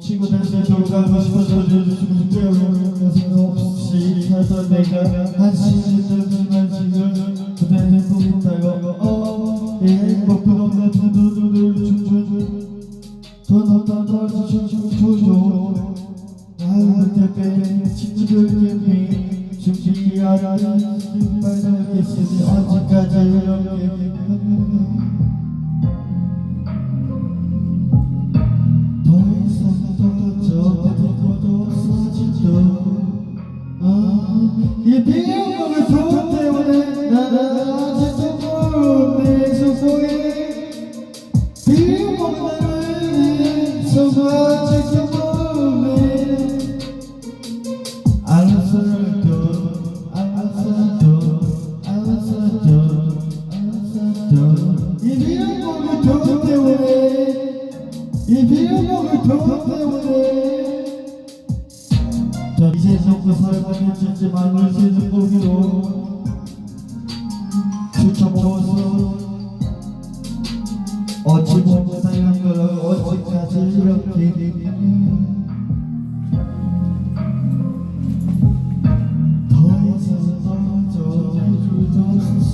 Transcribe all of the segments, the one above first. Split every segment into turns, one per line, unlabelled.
친구들한테 돌아가고 한시간 준비하는 빨 비명을 속속 아직도 모르네 알았어도 알았어도 이이 비명을 돈 때문에 자 이제 속고 어찌 못하는 걸 어디까지 이렇게 더 이상 떨어져 없어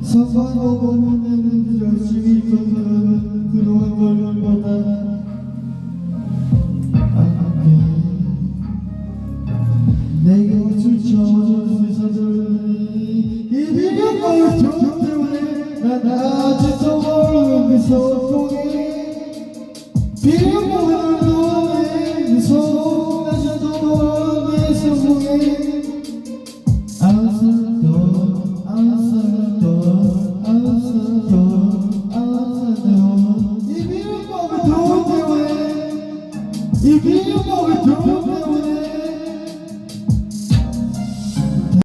서서 보면 열심히 걷는 그런 걸보다 내가 주쳐준 세상을 이 비명을 종때 문에 난 아직도 모르